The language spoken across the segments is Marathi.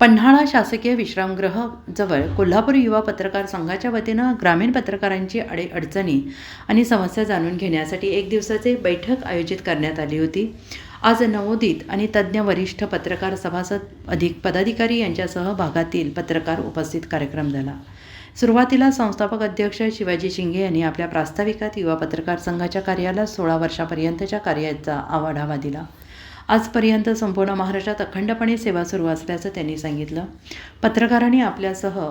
पन्हाळा शासकीय विश्रामगृह जवळ कोल्हापूर युवा पत्रकार संघाच्या वतीनं ग्रामीण पत्रकारांची अडे अडचणी आणि समस्या जाणून घेण्यासाठी एक दिवसाचे बैठक आयोजित करण्यात आली होती. आज नवोदित आणि तज्ज्ञ वरिष्ठ पत्रकार सभासद अधिक पदाधिकारी यांच्यासह भागातील पत्रकार उपस्थित कार्यक्रम झाला. सुरुवातीला संस्थापक अध्यक्ष शिवाजी शिंगे यांनी आपल्या प्रास्ताविकात युवा पत्रकार संघाच्या कार्याला सोळा वर्षापर्यंतच्या कार्याचा आढावा दिला. आजपर्यंत संपूर्ण महाराष्ट्रात अखंडपणे सेवा सुरू असल्याचं त्यांनी सांगितलं. पत्रकारांनी आपल्यासह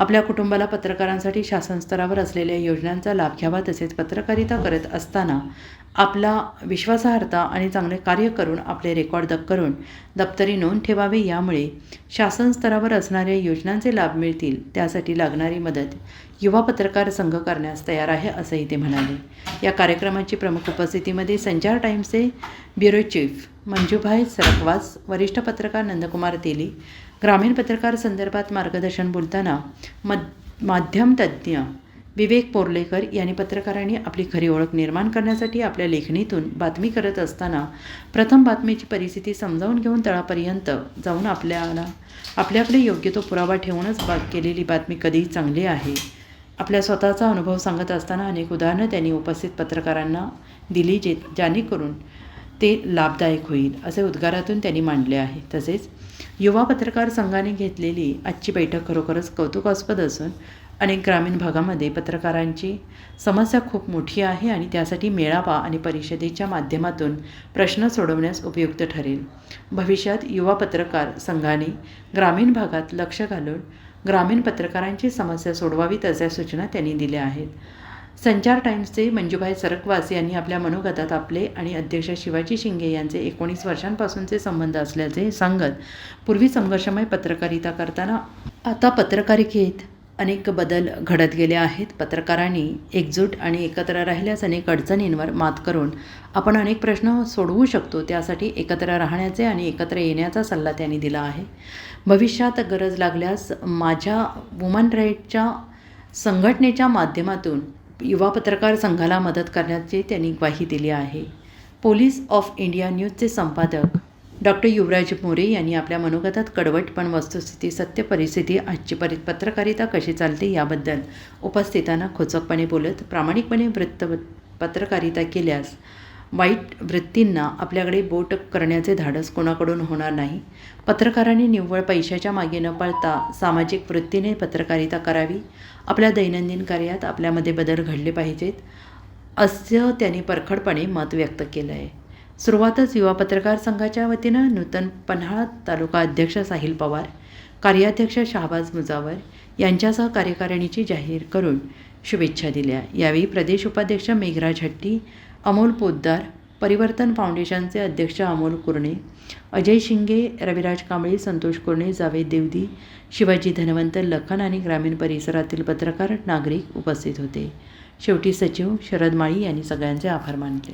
आपल्या कुटुंबाला पत्रकारांसाठी शासन स्तरावर असलेल्या योजनांचा लाभ घ्यावा तसेच पत्रकारिता करत असताना आपला विश्वासार्हता आणि चांगले कार्य करून आपले रेकॉर्ड दप करून दप्तरी नोंद ठेवावे यामुळे शासन स्तरावर असणाऱ्या योजनांचे लाभ मिळतील. त्यासाठी लागणारी मदत युवा पत्रकार संघ करण्यास तयार आहे असंही ते म्हणाले. या कार्यक्रमाची प्रमुख उपस्थितीमध्ये संचार टाईम्सचे ब्युरो चीफ मंजूभाई सरकवास वरिष्ठ पत्रकार नंदकुमार तेली ग्रामीण पत्रकार संदर्भात मार्गदर्शन बोलताना मद माध्यमतज्ज्ञ विवेक पोर्लेकर यांनी पत्रकारांनी आपली खरी ओळख निर्माण करण्यासाठी आपल्या लेखणीतून बातमी करत असताना प्रथम बातमीची परिस्थिती समजावून घेऊन तळापर्यंत जाऊन आपल्याला आपल्याकडे योग्य तो पुरावा ठेवूनच बा केलेली बातमी कधीही चांगली आहे. आपल्या स्वतःचा अनुभव सांगत असताना अनेक उदाहरणं त्यांनी उपस्थित पत्रकारांना दिली जे जेणेकरून ते लाभदायक होईल असे उद्गारातून त्यांनी मांडले आहे. तसेच युवा पत्रकार संघाने घेतलेली आजची बैठक खरोखरच कौतुकास्पद असून अनेक ग्रामीण भागामध्ये पत्रकारांची समस्या खूप मोठी आहे आणि त्यासाठी मेळावा आणि परिषदेच्या माध्यमातून प्रश्न सोडवण्यास उपयुक्त ठरेल. भविष्यात युवा पत्रकार संघाने ग्रामीण भागात लक्ष घालून ग्रामीण पत्रकारांची समस्या सोडवावीत अशा सूचना त्यांनी दिल्या आहेत. संचार टाइम्सचे मंजूभाई सरकवास यांनी आपल्या मनोगतात आपले आणि अध्यक्ष शिवाजी शिंगे यांचे एकोणीस वर्षांपासूनचे संबंध असल्याचे सांगत पूर्वी संघर्षमय पत्रकारिता करताना आता पत्रकारिकेत अनेक बदल घडत गेले आहेत. पत्रकारांनी एकजूट आणि एकत्र राहिल्यास अनेक अडचणींवर मात करून आपण अनेक प्रश्न सोडवू शकतो त्यासाठी एकत्र राहण्याचे आणि एकत्र येण्याचा सल्ला त्यांनी दिला आहे. भविष्यात गरज लागल्यास माझ्या वुमन राईटच्या संघटनेच्या माध्यमातून युवा पत्रकार संघाला मदत करण्याची त्यांनी ग्वाही दिली आहे. पोलीस ऑफ इंडिया न्यूजचे संपादक डॉक्टर युवराज मोरे यांनी आपल्या मनोगतात कडवट पण वस्तुस्थिती सत्य परिस्थिती आजची परि पत्रकारिता कशी चालते याबद्दल उपस्थितांना खोचकपणे बोलत प्रामाणिकपणे वृत्त पत्रकारिता केल्यास वाईट वृत्तींना आपल्याकडे बोट करण्याचे धाडस कोणाकडून होणार नाही. पत्रकारांनी निव्वळ पैशाच्या मागे न पळता सामाजिक वृत्तीने पत्रकारिता करावी. आपल्या दैनंदिन कार्यात आपल्यामध्ये बदल घडले पाहिजेत असं त्यांनी परखडपणे मत व्यक्त केलं आहे सुरुवातच युवा पत्रकार संघाच्या वतीनं नूतन पन्हाळा तालुका अध्यक्ष साहिल पवार कार्याध्यक्ष शहाबाज मुजावर यांच्यासह कार्यकारिणीची जाहीर करून शुभेच्छा दिल्या. यावेळी प्रदेश उपाध्यक्ष मेघराज हट्टी अमोल पोद्दार परिवर्तन फाउंडेशनचे अध्यक्ष अमोल कुरणे अजय शिंगे रविराज कांबळे संतोष कुरणे जावेद देवदी शिवाजी धनवंत लखन आणि ग्रामीण परिसरातील पत्रकार नागरिक उपस्थित होते. शेवटी सचिव शरद माळी यांनी सगळ्यांचे आभार मानले.